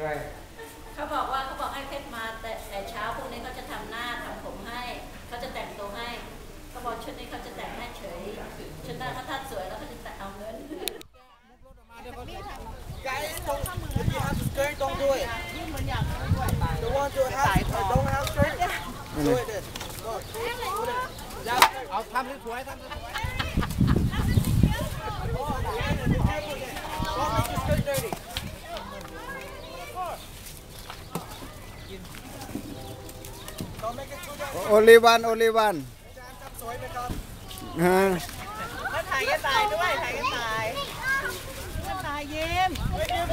คืออะไรเขาบอกว่าเขาบอกให้เพชรมาแต่แต่เช้าพรุ่งนี้เขาจะทำหน้าทำผมให้เขาจะแต่งตัวให้เขาบอกชุดนี้เขาจะแต่งให้เฉยชุดหน้าเขาถ้าสวยแล้วเขาจะแต่งเอาเงิน Guys, don't, if you have skirt, don't do it. The ones who have, uh, don't have skirt, do it then. Look, do it. เอาทำสวยๆทำสวย Don't make the skirt dirty. Don't make it too dirty. โอลิวันโอลิวันทำสวยไหมครับฮะแล้วถ่ายกระต่ายด้วยถ่ายกระต่ายกระต่ายยิ้ม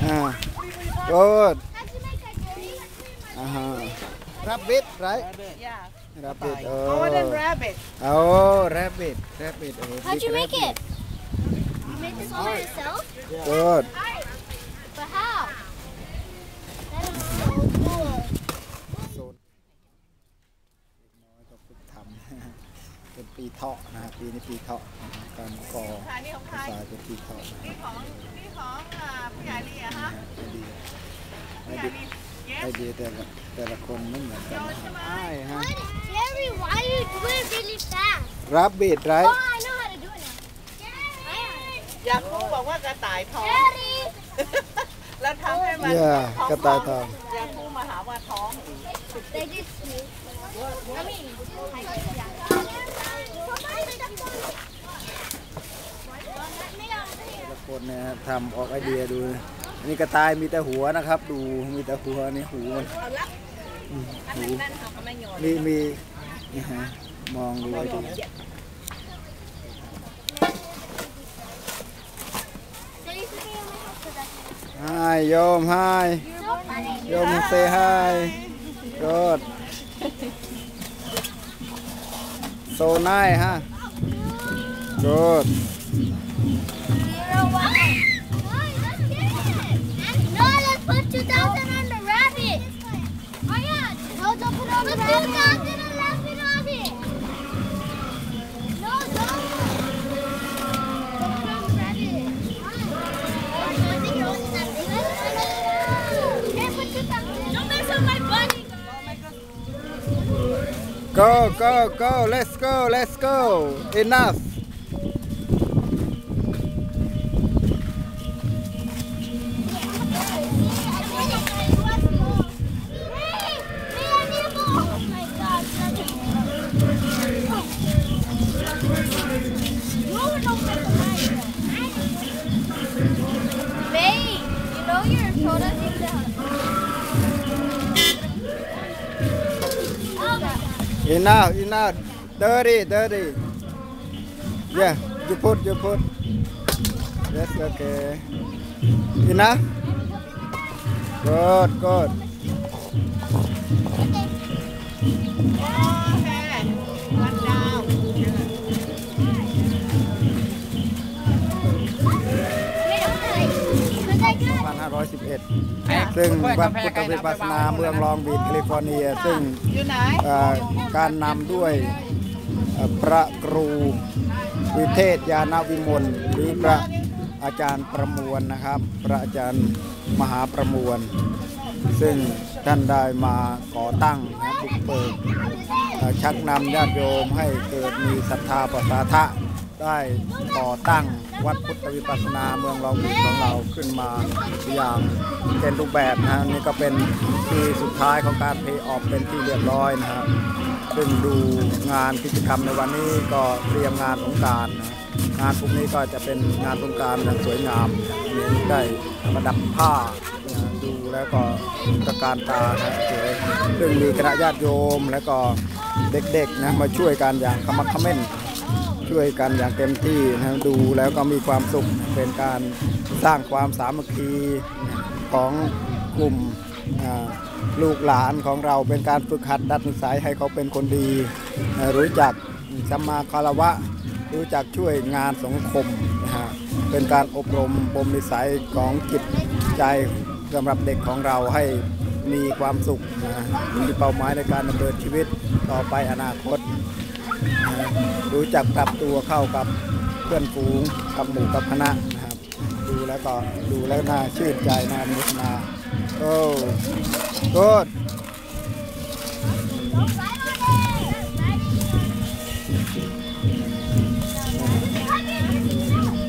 อ่า good อ่าฮะ rabbit right อย่า rabbit โอ้ golden rabbit โอ้ rabbit rabbit โอ้ How'd you big make rabbit. it? You made this all by yourself? good But how? That is so cool. โซนน้อยก็ฝึกทำ เป็นปีเถาะนะฮะ ปีนี้ปีเถาะการก่อถ่ายนี่ของใครสายเป็นปีเถาะนี่ของนี่ของอ่าผู้ใหญ่ลีอะฮะไอเดียไอผู้ใหญ่เดียไอเดียแต่ละแต่ละคนไม่เหมือนกันนะใช่ฮะ Jerry, why you do it really fast? rabbit Oh, right I know how to do it now. Jerry! อยากรู้บอกว่ากระต่ายท้องแล้วทำให้มันกระต่ายทองอยากรู้มาหาว่าท้อง They just ละคนนี่ยทำออกไอเดียดูอันนี้กระต่ายมีแต่หัวนะครับ ดูมีแต่หัวนี่หูมันอืมหูมีมีนี่ฮะมองดูไอเดีย Daddy, sit me in my house for that. hi โยมไฮโยม say hi good so nice ฮะ good Zero one. Why? Let's get it. No, let's put 2,000 on the rabbit. Oh, yeah. No, don't put on the rabbit. Go go go let's go let's go. Enough enough enough dirty dirty. Yeah you put you put. That's okay. Enough? Good good ซึ่งวัดพุทธวิปัสสนาเมืองลองบีชแคลิฟอร์เนีย ซึ่งอยู่ไหนเอ่อการนำด้วยเอ่อพระครูวิเทศยานวิมลหรือพระอาจารย์ประมวลนะครับ พระอาจารย์มหาประมวล ซึ่งท่านได้มาก่อตั้งนะบุกเบิกเอ่อชักนำญาติโยมให้เกิดมีศรัทธาประสาทะ ได้ก่อตั้งวัดพุทธวิปัสสนาเมืองลองบีของเราขึ้นมาอย่างเป็นรูปแบบนะฮะนี่ก็เป็นปีสุดท้ายของการเพย์ออฟเป็นที่เรียบร้อยนะครับซึ่งดูงานกิจกรรมในวันนี้ก็เตรียมงานสงการนะงานพวกนี้ก็จะเป็นงานสงการอย่างสวยงามมีได้ประดับผ้าดูแล้วก็ตระการตานะสวยซึ่งมีคณะญาติโยมแล้วก็เด็กๆนะมาช่วยกันอย่างขมักขม้น ช่วยกันอย่างเต็มที่นะดูแล้วก็มีความสุขเป็นการสร้างความสามัคคีของกลุ่มลูกหลานของเราเป็นการฝึกหัดดัดนิสัยให้เขาเป็นคนดี รู้จักสัมมาคารวะ รู้จักช่วยงานสังคมนะฮะเป็นการอบรมบ่มนิสัยของจิตใจสำหรับเด็กของเราให้มีความสุขนะมีเป้าหมายในการดำเนินชีวิตต่อไปอนาคต รู้จักปรับตัวเข้ากับเพื่อนฝูงกับหมู่กับคณะนะครับ ดูแล้วก็ดูแล้วน่าชื่นใจน่าอนุโมทนาโอ้กูด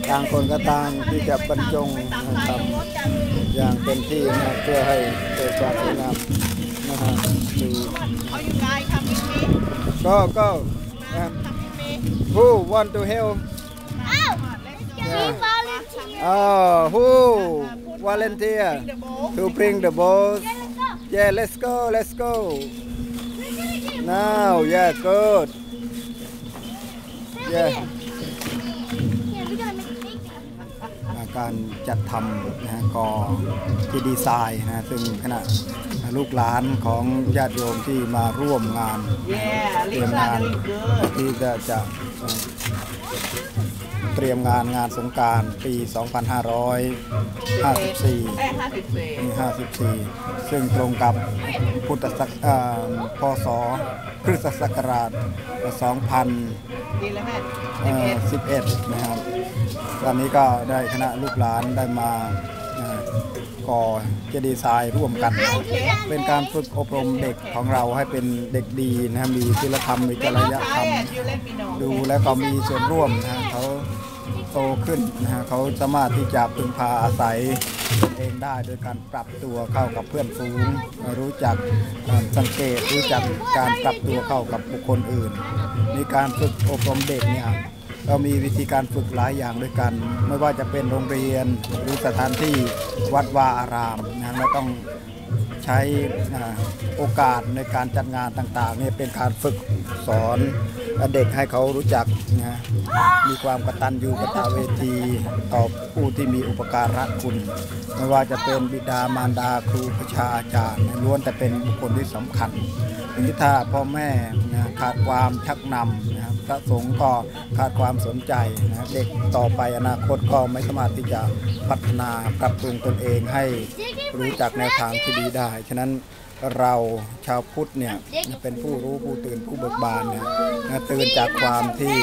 ต่างคนก็ต่างที่จะบรรจงนะครับอย่างเต็มที่นะเพื่อให้เกิดความสวยงามนะฮะดูก็ก็ นะครับ Coming with me? who want to help Oh, Yeah. we volunteer. oh who volunteer The bowl. to bring the balls Yeah, let's go. yeah let's go let's go We're gonna get now yeah good Sam, Yeah. การจัดทำนะฮะกอที่ดีไซน์นะซึ่งขณะลูกหลานของญาติโยมที่มาร่วมงานเตรียมงานที่จะจะเตรียมงานงานสงการปี 2554 Eh, happy day. ปี54 ซึ่งตรงกับพุทธศักพศคริสตศักราช 2011 นะครับ ตอนนี้ก็ได้คณะลูกหลานได้มาเอ่อก่อเจดีย์ทรายร่วมกัน เป็นการฝึกอบรมเด็กของเราให้เป็นเด็กดีนะมีศีลธรรมมีจริยธรรม you let me know ดูแล้วก็มีส่วนร่วมนะฮะเขาโตขึ้นนะฮะเขาสามารถที่จะพึ่งพาอาศัยตนเองได้โดยการปรับตัวเข้ากับเพื่อนฝูง รู้จักเอ่อสังเกตรู้จักการปรับตัวเข้ากับบุคคลอื่นมีการฝึกอบรมเด็กเนี่ย เรามีวิธีการฝึกหลายอย่างด้วยกัน ไม่ว่าจะเป็นโรงเรียนหรือสถานที่วัดวาอารามนะเราต้องใช้โอกาสในการจัดงานต่างๆเนี่ยเป็นการฝึกสอนเด็กให้เขารู้จักนะมีความกตัญญูกตเวทีต่อผู้ที่มีอุปการะคุณ ไม่ว่าจะเป็นบิดามารดาครูประชาอาจารย์ล้วนแต่เป็นบุคคลที่สำคัญทีนี้ถ้าพ่อแม่นะขาดความชักนำนะครับ พระสงฆ์ก็ขาดความสนใจนะเด็กต่อไปอนาคตก็ไม่สามารถที่จะพัฒนาปรับปรุงตนเองให้รู้จักแนวทางที่ดีได้ ฉะนั้นเราชาวพุทธเนี่ยเป็นผู้รู้ผู้ตื่นผู้เบิกบานเนี่ยตื่นจากความที่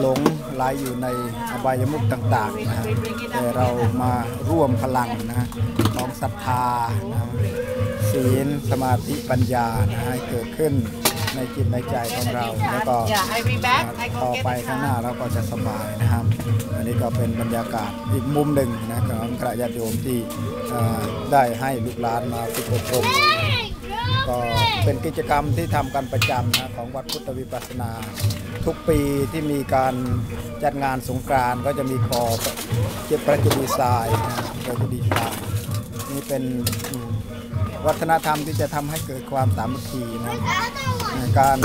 หลงไหลอยู่ในอบายมุขต่างๆนะฮะแต่เรามาร่วมพลังนะฮะของศรัทธานะศีลสมาธิปัญญานะฮะให้เกิดขึ้น ในจิตในใจของเราแล้วก็ Yeah, I be back. I go ต่อไปข้างหน้าเราก็จะสบายนะครับ อันนี้ก็เป็นบรรยากาศอีกมุมหนึ่งนะของพระญาโยมที่ได้ให้ลูกหลานมาฝึกอบรมก็เป็นกิจกรรมที่ทำกันประจำนะของวัดพุทธวิปัสสนา ทุกปีที่มีการจัดงานสงกรานต์ก็จะมีคอเจ็บประจุดีไซน์นะประจุดีไซน์นี่เป็น วัฒนธรรมที่จะทำให้เกิดความสามัคคีนะการ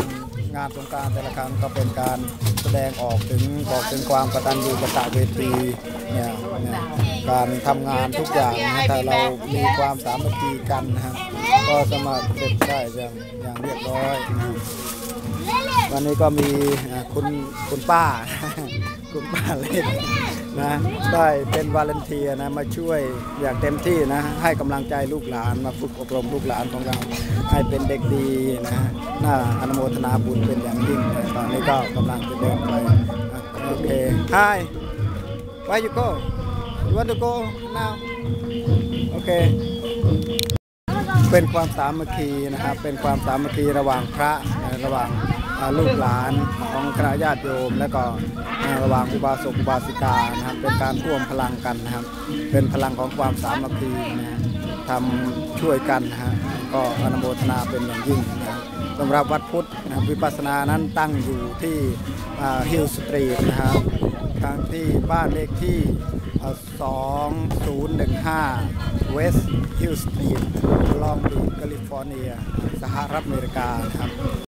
งานสงการแต่ละครั้งก็เป็นการแสดงออกถึงบอกถึงความกตัญญูกตเวทีเนี่ยเนี่ยการทำงานทุกอย่างนะถ้าเรามีความสามัคคีกันนะครับก็สามารถเป็นได้อย่างอย่างเรียบร้อยนะ วันนี้ก็มีคุณคุณป้า คุณป้าเล็กนะได้เป็นวาเลนเทียนะมาช่วยอย่างเต็มที่นะให้กำลังใจลูกหลานมาฝึกอบรมลูกหลานของเราให้เป็นเด็กดีนะน่าอนุโมทนาบุญเป็นอย่างยิ่งนะตอนนี้ก็กำลังจะเดินไปโอเค Hi where you go you want to go now โอเคเป็นความสามัคคีนะครับเป็นความสามัคคีระหว่างพระระหว่าง ลูกหลานของคณะญาติโยม และก็ระหว่างอุบาสกอุบาสิกานะครับเป็นการร่วมพลังกันนะครับ เป็นพลังของความสามัคคีนะฮะทำช่วยกันนะฮะก็อนุโมทนาเป็นอย่างยิ่งนะครับสำหรับวัดพุทธนะครับวิปัสสนานั้นตั้งอยู่ที่ฮิลสตรีทนะครับทางที่บ้านเลขที่ 2015 West Hill Street ลองบีแคลิฟอร์เนีย สหรัฐอเมริกาครับ